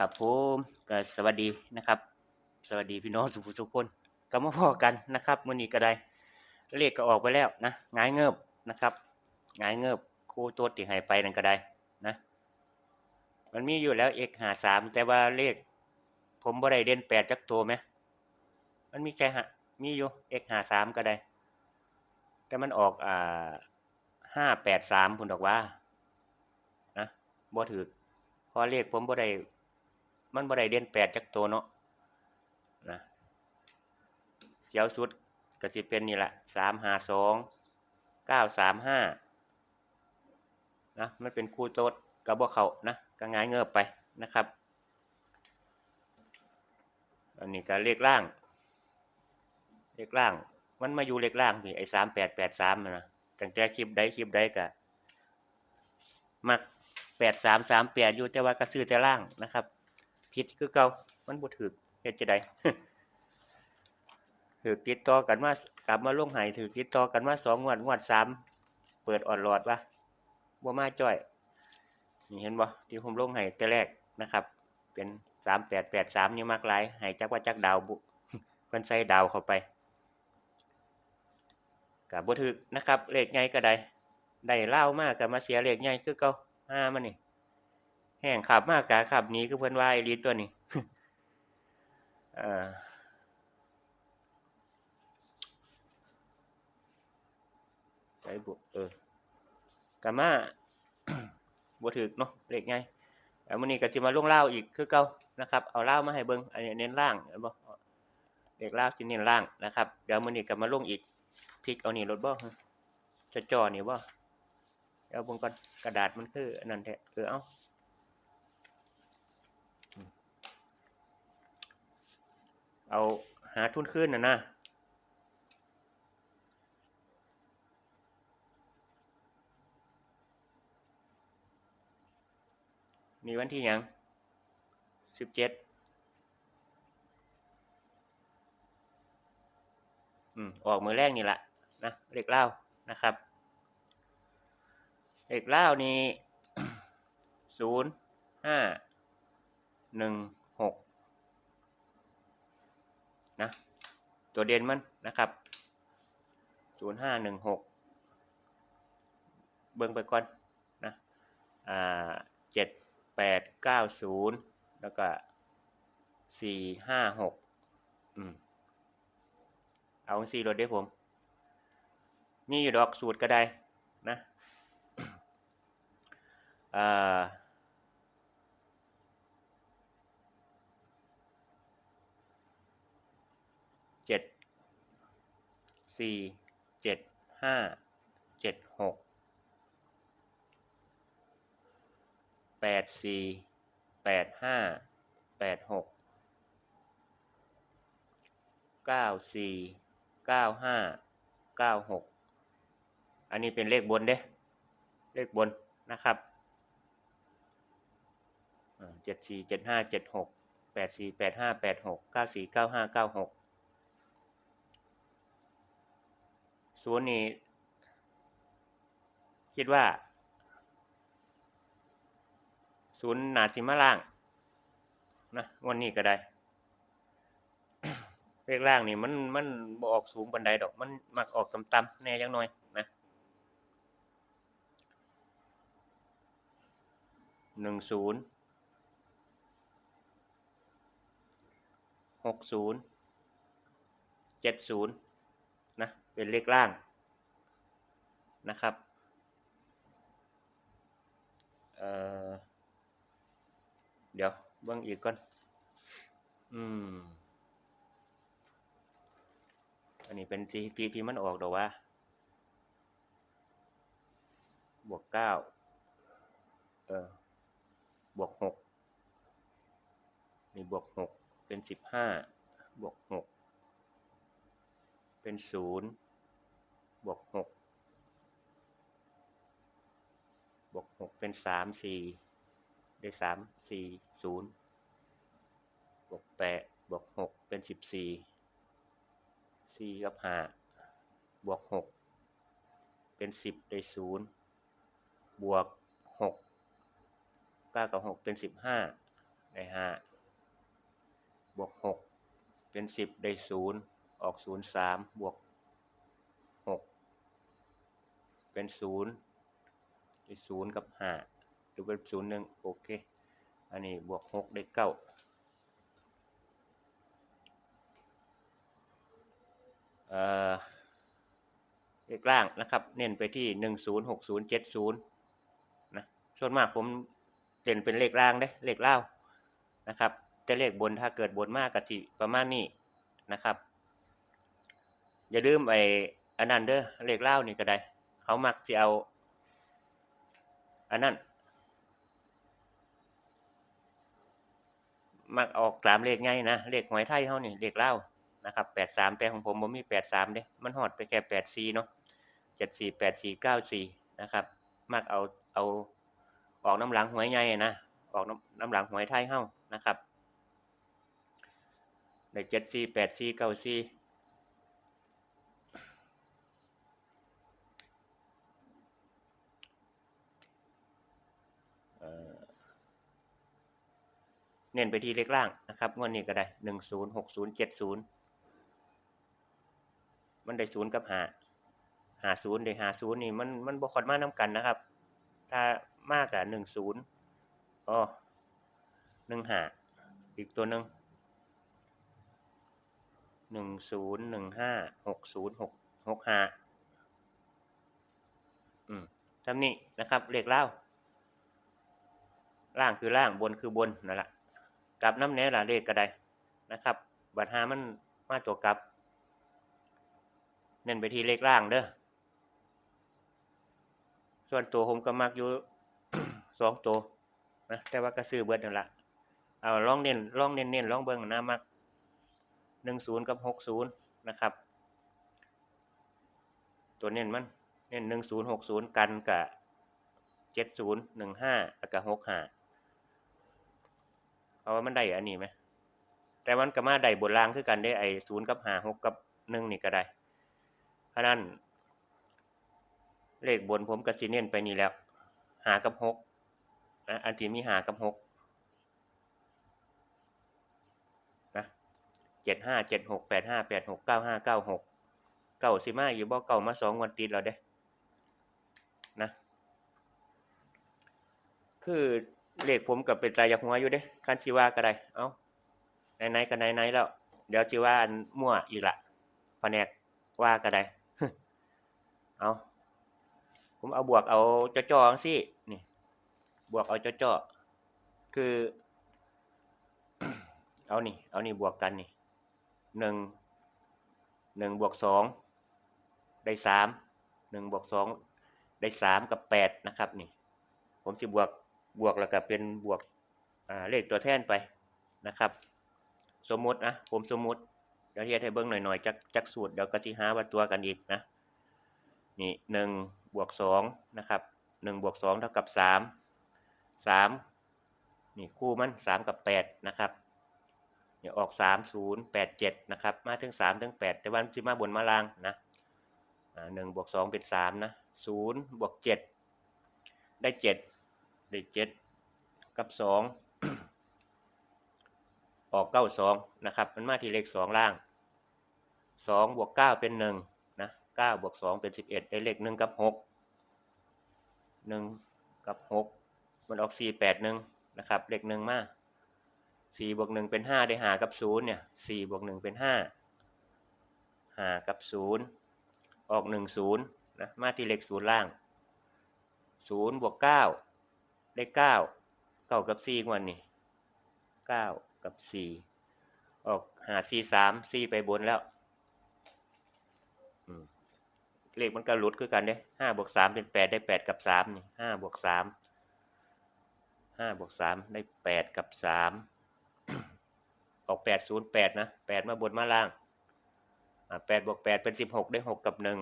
ครับผมก็สวัสดีนะครับ สวัสดีพี่น้องสุภุสุคนก็มาพอกันนะครับมื้อนี้ก็ได้เลขก็ออกไปแล้วนะหงายเงิบนะครับหงายเงิบครูตัวที่ให้ไปนั่นก็ได้นะ มันมีอยู่แล้ว x หาสามแต่ว่าเลข ผมบ่ได้เด่นแปดจักตัวไหมมันมีแค่หามีอยู่ x หาสามก็ได้ แต่มันออกอ่าห้าแปดสามพุ่นดอกว่านะบ่ถือเพราะเลขผมบ่ได้ มันบ่ได้เด่นแปดจักตัวเนาะนะเสียวสุดก็สิเป็นนี่แหละสามหาสองเก้าสามห้านะมันเป็นคู่โต๊ดกับบ่เขานะก็ง่ายเงือบไปนะครับ อันนี้ก็เลขล่าง เลขล่าง มันมาอยู่เลขล่างพี่ไอ้สามแปดแปดสามนะตั้งแต่คลิปใดคลิปใดก็มักแปดสามสามแปดอยู่แต่ว่าก็ซื้อแต่ล่างนะครับ ผิดคือเก่ามันบ่ถูกเฮ็ดจังได้ถือติดต่อกันมากลับมาลงหายถือติดต่อกันมาสองงวดงวดสามเปิดออดหลอดวะบ่มาจ้อยนี่เห็นบ่ที่ผมลงให้แต่แรกนะครับ เป็นสามแปดแปดสามนี่มากหลายให้จักว่าจักดาวบุเพิ่นใส่ดาวเข้าไปกับบ่ถึกนะครับเลขใหญ่ก็ได้ได้เล่ามากก็มาเสียเลขใหญ่คือเก่าห้ามันนี่ แห้งขับมากกะขับนี้คือเพิ่อนว่าไอ้ลีตัวนี้เอ่อไปบุเออกะมาบ่ถึกเนาะเลขใหญ่แล้วมื้อนี้ก็สิมาลงเล่าอีกคือเก่านะครับ เอาเล่ามาให้เบิ่งอันนี้เน้นล่างเห็นบ่เลขล่าวสิเน้นล่างนะครับ เดี๋ยวมื้อนี้ก็มาลงอีกพลิกเอานี่รถบ่จะจ่อนี่บ่เอาเบิ่งก่อนกระดาษมันคืออันนั้นแท้เออเอา เอาหาทุนขึ้นนะนะมีวันที่ยังสิบเจ็ดอืมออกมือแรกนี่แหละนะเลขเล่านะครับเลขเล่านี่ศูนย์ห้าหนึ่งหก นะ ตัวเด่นมันนะครับศูนย์ห้าหนึ่งหกเบิ่งไปก่อนนะอ่าเจ็ดแปดเก้าศูนย์แล้วก็สี่ห้าหกอืมเอาสี่รถได้ผม มีอยู่ดอกสูตรก็ได้นะอ่า เจ็ด สี่เจ็ดห้าเจ็ดหกแปดสี่แปดห้าแปดหกเก้าสี่เก้าห้าเก้าหกอันนี้เป็นเลขบนเด้ เลขบนนะครับเจ็ดสี่เจ็ดห้าเจ็ดหกแปดสี่แปดห้าแปดหกเก้าสี่เก้าห้าเก้าหก ศูนย์นี่คิดว่า ศูนย์นาสิมาล่างนะวันนี้ก็ได้เลขล่างนี่มันมันบออกสูงบันไดดอก มันมักออกต่ำๆแน่จังน่อยนะหนึ่งศูนย์หกศูนย์เจ็ดศูนย์ เป็นเลขล่างนะครับเเดี๋ยวเบิ่งอีกก่อน อืม อันนี้เป็นสีที่ที่มันออกดอกว่า บวกเก้าเออ บวกหกนี่บวกหกเป็นสิบห้าบวกหกเป็นศูนย์ บวกหกบวกหกเป็นสามสี่ได้สามสี่ศูนย์บวกแปดบวกหกเป็นสิบสี่สี่กับห้าบวกหกเป็นสิบได้ศูนย์บวกหกเก้ากับหกเป็นสิบห้าได้ห้าบวกหกเป็นสิบได้ศูนย์ออกศูนย์สามบวกหก เป็นศูนย์ศูนย์กับห้าหรือเป็นศูนย์หนึ่งโอเค อันนี้บวกหกได้เก้าเออเลขล่างนะครับ เน้นไปที่หนึ่งศูนย์หกศูนย์เจ็ดศูนย์นะส่วนมากผมเด่นเป็นเลขล่างเด้เลขเล่านะครับแต่เลขบนถ้าเกิดบนมากกะทิประมาณนี้นะครับ อย่าลืมไอ้อันนั้นเด้อเลขเล่านี่ก็ได้ เขามักจะเอา อันนั้นมักออกตามเลขไงนะเลขหวยไทยเฮานี่เลขเล่านะครับแปดสามแต่ของผมผมมีแปดสามเด้มันหอดไปแค่แปดสี่เนาะเจ็ดสี่แปดสี่เก้าสี่นะครับ มักเอาเอาออกน้ำหลังหวยใหญ่นะออกน้ำน้ำหลังหวยไทยเฮานะครับได้เจ็ดสี่แปดสี่เก้าสี่ เน้นไปที่เลขล่างนะครับงวดนี้ก็ได้หนึ่งศูนย์หกศูนย์เจ็ดศูนย์มันได้ศูนย์กับหาหาศูนย์ได้หาศูนย์นี่มันมันบ่ค่อยมาน้กันนะครับ ถ้ามากกับหนึ่งศูนย์อ๋อหนึ่งหาอีกตัวหนึ่งหนึ่งศูนย์หนึ่งห้าหกศูนย์หกหกหาอืมทำนี้นะครับเลขเล่าล่างคือล่างบนคือบนนั่นแหละ กลับน้ำแหน่ละเลขก็ได้นะครับบัตรหามันมาตัวกลับ เน้นไปที่เลขล่างเด้อส่วนตัวผมก็มักอยู่สองตัวนะแต่ว่าก็ซื้อเบิดนั่นละเอาลองเน้นลองเน้นเน้นลองเบิ่งนะมักหนึ่งศูนย์กับหกศูนย์นะครับ ตัวเน้นมันเน้นหนึ่งศูนย์หกศูนย์กันกับเจ็ดศูนย์หนึ่งห้าแล้วก็หกห้า เพราะว่ามันได้อันนี้ไหมแต่มันก็มาได้บนรางคือกันได้ไอ้ศูนย์กับหาหกกับหนึ่งนี่ก็ได้เพราะนั้น เลขบนผมก็สิเน้นไปนี่แล้วหากับหกนะอันที่มีหากับหกนะเจ็ดห้าเจ็ดหกแปดห้าแปดหกเก้าห้าเก้าหกเก้าสิมาอยู่บ่เก้ามาสองวันติดแล้วเด้นะคือ เลขผมกับเป็นตายากหัวอยู่เด้คันชิว่าก็ได้ เอ้าไหนๆก็ไหนๆแล้ว เดี๋ยวชิว่าอันมั่วอีกละแผนกว่าก็ได้ เอาผมเอาบวกเอาจ่อจังซี่นี่ บวกเอาจ่อๆคือ เอานี่ เอานี่บวกกันนี่หนึ่งหนึ่งบวกสองได้สามหนึ่งบวกสองได้สามกับแปดนะครับ นี่ ผมสิบวก บวกแล้วก็เป็นบวกเลขตัวแทนไปนะครับ สมมตินะผมสมมติเดี๋ยวเทียให้เบิ้งหน่อยๆจักจักสูตรเดี๋ยวก็สิหาว่าตัวกันอีกนะนี่หนึ่งบวกสองนะครับหนึ่งบวกสองเท่ากับสามสามนี่คู่มันสามกับแปดนะครับเนี่ยออกสามศูนย์แปดเจ็ดนะครับ มาถึงสามถึงแปดแต่วันที่มาบนมาล่างนะหนึ่งบวกสองเป็นสามนะศูนย์บวกเจ็ดได้เจ็ด ได้เจ็ดกับสองออกเก้าสองนะครับ มันมาที่เลขสองล่างสองบวกเก้าเป็นหนึ่งนะเก้าบวกสองเป็นสิบเอ็ดได้เลขหนึ่งกับหกหนึ่งกับหกมันออกสี่แปดหนึ่งนะครับ เลขหนึ่งมาสี่บวกหนึ่งเป็นห้าได้หากับศูนย์เนี่ยสี่บวกหนึ่งเป็นห้าหากับศูนย์ออกหนึ่งศูนย์นะมาที่เลขศูนย์ล่างศูนย์บวกเก้า ได้เก้าเก้ากับสี่วันนี่เก้ากับสี่ออกหาสี่สามสี่ไปบนแล้วเลขมันก็หลุดคือกันเด้ห้าบวกสามเป็นแปดได้แปดกับสามนี่ห้าบวกสามห้าบวกสามได้แปดกับสามออกแปดศูนย์แปดนะแปดมาบนมาล่างแปดบวกแปดเป็นสิบหกได้หกกับหนึ่ง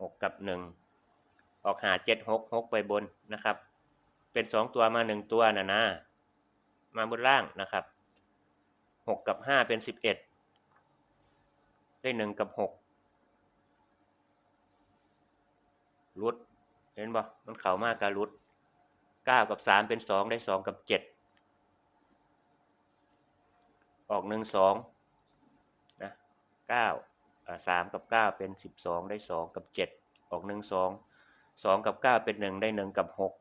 หกกับหนึ่ง ออกหาเจ็ดหกหกไปบนนะครับ เป็นสองตัวมาหนึ่งตัวนะนะมาบนล่างนะครับหกกับห้าเป็นสิบเอ็ดได้หนึ่งกับหกรุดเห็นบ่มันเข่ามากการรุดเก้ากับสามเป็นสองได้สองกับเจ็ดออกหนึ่งสองนะเก้าสามกับเก้าเป็นสิบสองได้สองกับเจ็ดออกหนึ่งสอง สองกับเก้าเป็นหนึ่งได้หนึ่งกับหก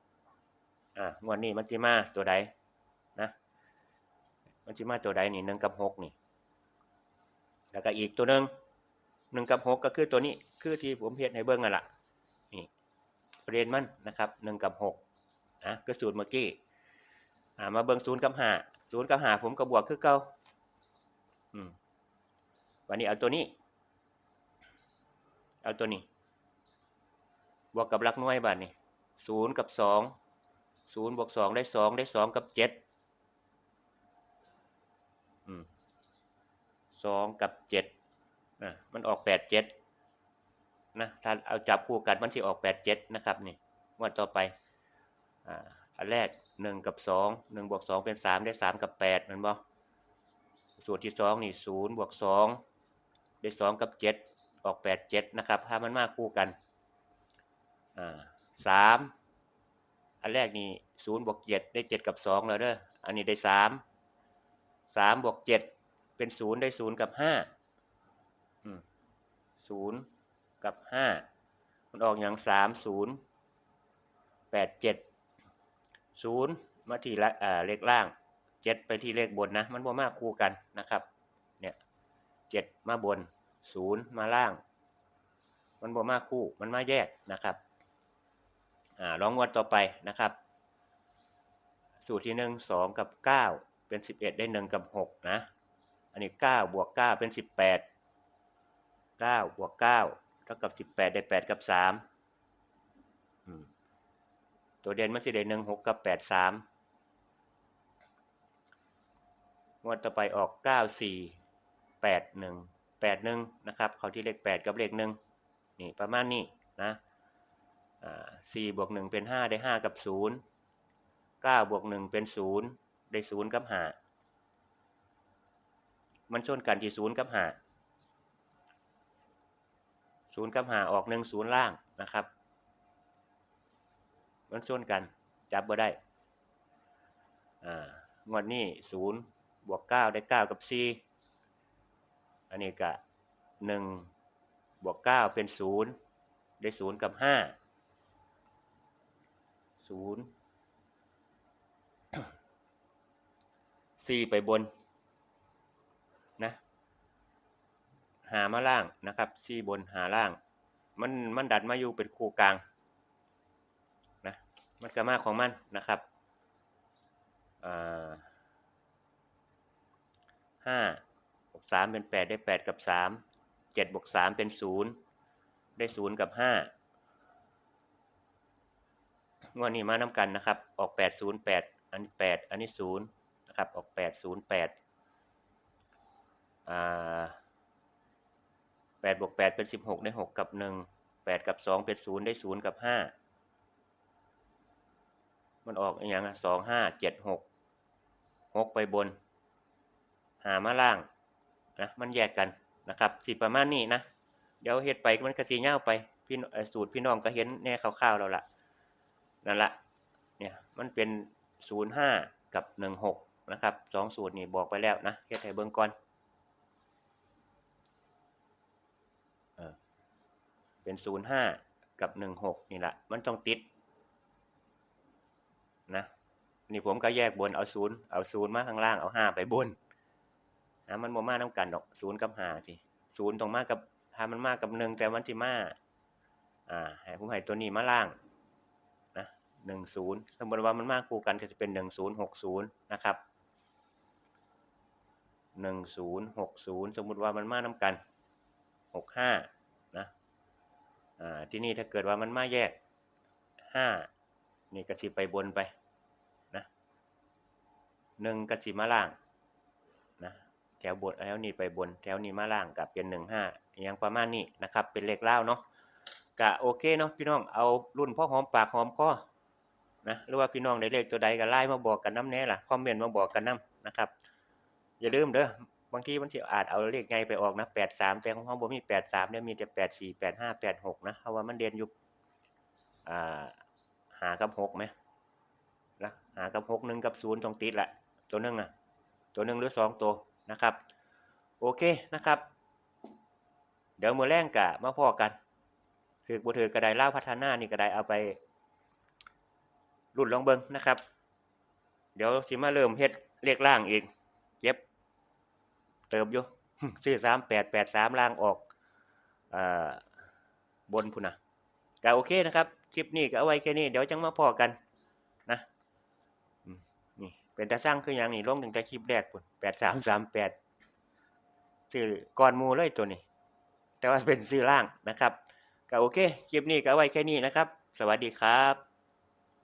อ่างวดนี้มันจิมาตัวใดนะมันจิมาตัวใดนี่หนึ่งกับหกนี่ แล้วก็อีกตัวหนึ่งหนึ่งกับหกก็คือตัวนี้คือที่ผมเพียรให้เบิ้งนั่นแหละนี่ประเด็นมันนะครับหนึ่งกับหกนะก็สูตรเมื่อกี้อ่ามาเบิ้งศูนย์กับห้าศูนย์กับห้าผมก็บวกคือเก่าอืมวันนี้เอาตัวนี้ เอาตัวนี้ บวกกับหลักน่วยบาทนี่ศูนย์กับสองศูนย์บวกสองได้สองได้สองกับเจ็ดอืมสองกับเจ็ดนะมันออกแปดเจ็ดนะถ้าเอาจับคู่กันมันสิออกแปดเจ็ดนะครับนี่งวันต่อไปอ่าอันแรกหนึ่งกับสองหนึ่งบวกสองเป็นสามได้สามกับแปดมันบ่สูตรที่สองนี่ศูนย์บวกสองได้สองกับเจ็ดออกแปดเจ็ดนะครับ ถ้ามันมากคู่กัน สามอันแรกนี่ศูนย์บวกเจ็ดได้เจ็ดกับสองแล้วเด้ออันนี้ได้สามสามบวกเจ็ดเป็นศูนย์ได้ศูนย์กับห้าศูนย์กับห้ามันออกอย่างสามศูนย์แปดเจ็ดศูนย์มาที่เลขล่างเจ็ดไปที่เลขบนนะ มันบ่มากคู่กันนะครับ เนี่ยเจ็ดมาบนศูนย์มาล่าง มันบ่มากคู่มันมาแยกนะครับ อ่าลองงวดต่อไปนะครับ สูตรที่หนึ่งสองกับเก้าเป็นสิบเอ็ดได้หนึ่งกับหกนะ อันนี้เก้าบวกเก้าเป็นสิบแปดเก้าบวกเก้าเท่ากับสิบแปดได้แปดกับสามตัวเด่นมันสิได้หนึ่งหกกับแปดสามงวดต่อไปออกเก้าสี่แปดหนึ่งแปดหนึ่งนะครับ เขาที่เลขแปดกับเลขหนึ่งนี่ประมาณนี้นะ สี่บวกหนึ่งเป็นห้าได้ห้ากับศูนย์เก้าบวกหนึ่งเป็นศูนย์ได้ศูนย์กับห้ามันชนกันที่ศูนย์กับห้าศูนย์กับห้าออกหนึ่งศูนย์ล่างนะครับ มันชนกันจับบ่ได้งวดนี้ศูนย์บวกเก้าได้เก้ากับสี่อันนี้ก็หนึ่งบวกเก้าเป็นศูนย์ได้ศูนย์กับห้า ศูนย์สี่ไปบนนะหามาล่างนะครับสี่บนหาล่าง มันมันดัดมาอยู่เป็นคู่กลางนะมันก็มาของมันนะครับห้าบวกสามเป็นแปดได้แปดกับสามเจ็ดบวกสามเป็นศูนย์ได้ศูนย์กับห้า งวดนี้มาน้ากันนะครับ ออกแปดศูนย์แปดอันนี้แปดอันนี้ศูนย์นะครับ ออกแปดศูนย์แปดอ่าแปดบวกแปดเป็นสิบหกได้หกกับหนึ่งแปดกับสองเป็นศูนย์ได้ศูนย์กับห้ามันออกอย่างสองห้าเจ็ดหกหกไปบน หามาล่างนะมันแยกกันนะครับสิประมาณนี้นะ เดี๋ยวเฮ็ดไปมันกระสีเง่าไปพี่สูตรพี่น้องก็เห็นแน่คร่าวๆแล้วล่ะ นั่นละเนี่ยมันเป็นศูนย์ห้ากับหนึ่งหกนะครับสองสูตรนี่บอกไปแล้วนะเฮ็ดให้เบิ่งก่อนเออเป็นศูนย์ห้ากับหนึ่งหกนี่แหละมันต้องติดนะนี่ผมก็แยกบนเอาศูนย์เอาศูนย์มาข้างล่างเอาห้าไปบนนะมันโมมาต้องกันดอกศูนย์กับห้าสิศูนย์ตรงมากกับถ้ามันมากับหนึ่งแต่มันสิมาอ่าให้ผมให้ตัวนี้มาล่าง นะหนึ่งศูนย์สมมติว่ามันมากคู่กันก็จะเป็นหนึ่งศูนย์หกศูนย์นะครับหนึ่งศูนย์หกศูนย์สมมุติว่ามันมากน้ากันหกห้านะอ่าที่นี่ถ้าเกิดว่ามันมาแยกห้านี่กระสิไปบนไปนะหนึ่งกระสิมาล่างนะแถวบนแล้วนี่ไปบน แถวนี้มาล่างกับเป็นหนึ่งห้าอย่างประมาณนี้นะครับ เป็นเลขเล่าเนาะกะโอเคเนาะพี่น้องเอารุ่นพ่อหอมปากหอมคอ นะหรือว่าพี่น้องได้เลขตัวใดก็ไล่มาบอกกันน้ำแน่ล่ะคอมเมนต์มาบอกกันน้ำนะครับ อย่าลืมเด้อบางทีมันสิอาจเอาเลขไงไปออกนะแปดสามแต่ของเขาบ่มีแปดสามเนี่ยมีแต่แปดสี่แปดห้าแปดหกนะเพราะว่ามันเรียนอยู่หากับหกไหมหากับหกหนึ่งกับศูนย์ตรงติดแหละตัวหนึ่งนะตัวหนึ่งหรือสองตัวนะครับ โอเคนะครับ เดี๋ยวมือแรงกะมาพอกันถือบ่ถือกระไดเล่าพัฒนานี่กระไดเอาไป รุ่นลองเบิงนะครับ เดี๋ยวสิมาเริ่มเฮ็ดเลขล่างอีกเย็บ เติมอยู่ซื้อสามแปดแปดสามล่างออกอบนพุ่นนะก็โอเคนะครับ คลิปนี้ก็เอาไว้แค่นี้ เดี๋ยวจังมาพอกันนะนี่เป็นตาสร้างคืออย่างนี้ลงถึงแต่คลิปแรกพุ่นแปดสามสามแปดซื้อก่อนมูเลยตัวนี้ แต่ว่าเป็นซื้อล่างนะครับก็โอเค คลิปนี้ก็เอาไว้แค่นี้นะครับ สวัสดีครับ